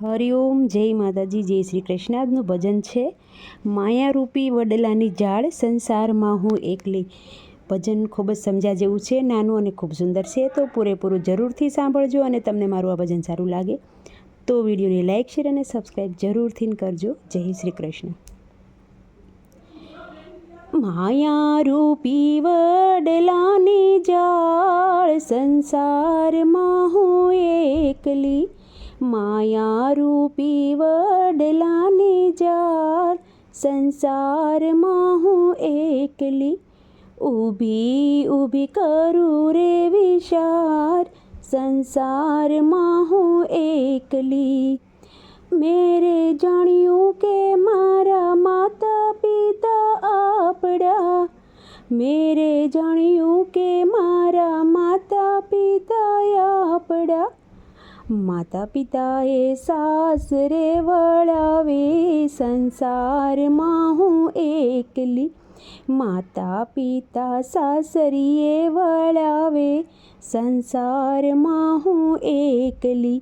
હરિઓમ જય માતાજી, જય શ્રી કૃષ્ણાજનું ભજન છે, માયારૂપી વડલાની ઝાડ સંસારમાં હું એકલી. ભજન ખૂબ જ સમજ્યા જેવું છે, નાનું અને ખૂબ સુંદર છે, તો પૂરેપૂરું જરૂરથી સાંભળજો અને તમને મારું આ ભજન સારું લાગે, તો વિડીયોને લાઇક શેર અને સબસ્ક્રાઈબ જરૂરથી કરજો. જય શ્રી કૃષ્ણ. માયારૂપી વડલાની ઝાડ સંસારમાં હું એકલી. માયારૂપી વડલાની ઝાડ સંસારમાં હું એકલી ઊભી ઊભી કરું રે વિચાર સંસારમાં હું એકલી મેરે જાણ્યું કે મારા માતા પિતા આપણા મેરે જાણ્યું કે મારા માતા પિતા આપણા માતા પિતાએ સાસરે વળાવે સંસારમાં હું એકલી માતા પિતા સાસરીએ વળાવે સંસારમાં હું એકલી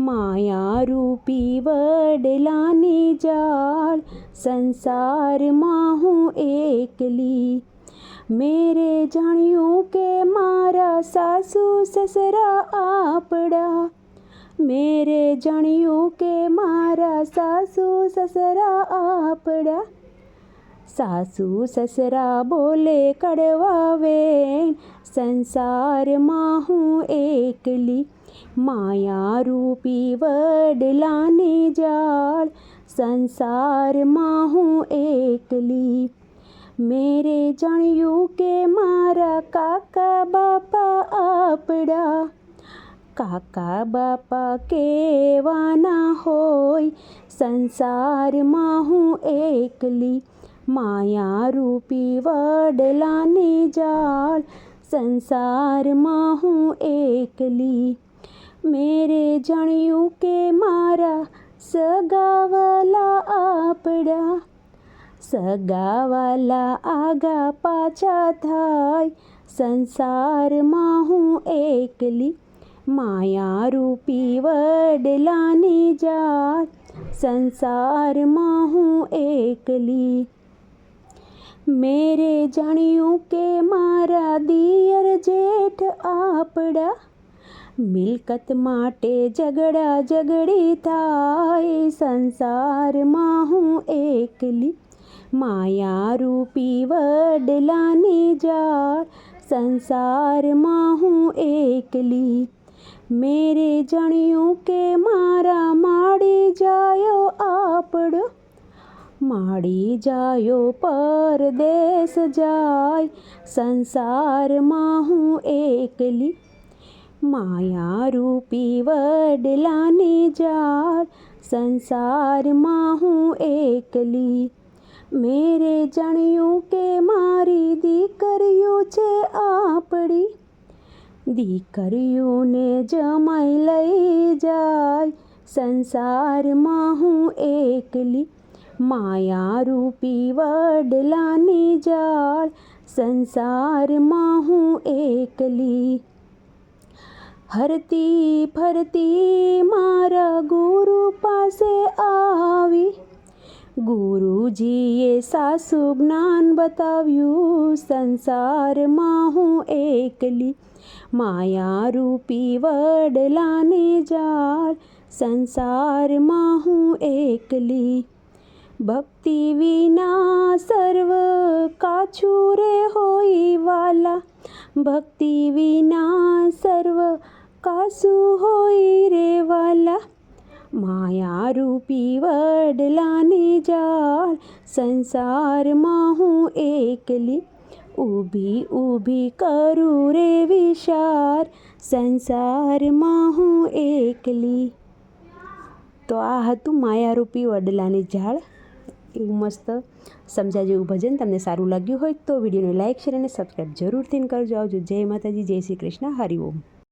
માયારૂપી વડલાની ઝાડ સંસારમાં હું એકલી મેરે જાણ્યું કે મારા સાસુ સસરા આપણા મેરે જાણ્યું કે મારા સાસુ સસરા આપણા સાસુ સસરા બોલે કડવાવે સંસારમાં હું એકલી માયારૂપી વડલાની ઝાડ સંસારમાં હું એકલી મેરે જાણ્યું કે મારા કાકા બાપા આપણા કાકા બાપા કેવાના હોય સંસારમાં હું એકલી માયારૂપી વડલાની ઝાડ સંસારમાં હું એકલી મેરે જાણ્યું કે મારા સગાવાલા આપણા સગાવાલા આગા પાછા થાય સંસારમાં હું એકલી માયારૂપી વડલાની ઝાડ સંસારમાં હું એકલી મેરે જાણ્યું કે મારા દિયર જેઠ આપણા મિલકત માટે ઝઘડા ઝઘડી થાય સંસારમાં હું એકલી માયારૂપી વડલાની ઝાડ સંસારમાં હું એકલી મેરે જણ્યું કે મારા માડી જાયો આપડો. માડી જાયો પરદેશ જાય, સંસારમાં હું એકલી. માયા રૂપી વડલાને જાળ, સંસારમાં હું એકલી. મેરે જણ્યું કે મારી દીકરીઓ છે આપણી દીકરીઓને જમાઈ લઈ જાય સંસારમાં હું એકલી માયારૂપી વડલાની ઝાડ સંસારમાં હું એકલી હરતી ફરતી મારા ગુરુ પાસે આવી ગુરુજીએ સાસુ જ્ઞાન બતાવ્યું સંસારમાં હું એકલી માયારૂપી વડલાની ઝાડ સંસારમાં હું એકલી ભક્તિ વિના સર્વ કાછું રે હોય વાલા ભક્તિ વિના સર્વ કાસું હોય રે વાલા માયારૂપી વડલાની ઝાડ સંસારમાં હું એકલી ઊભી ઊભી કરું રે વિશાર સંસારમાં હું એકલી તો આ હતું માયારૂપી વડલાની ઝાડ એવું મસ્ત સમજા જેવું ભજન. તમને સારું લાગ્યું હોય તો વિડીયોને લાઇક શેર અને સબસ્ક્રાઈબ જરૂરથી કરજો. આવજો. જય માતાજી, જય શ્રી કૃષ્ણ. હરિ ઓમ.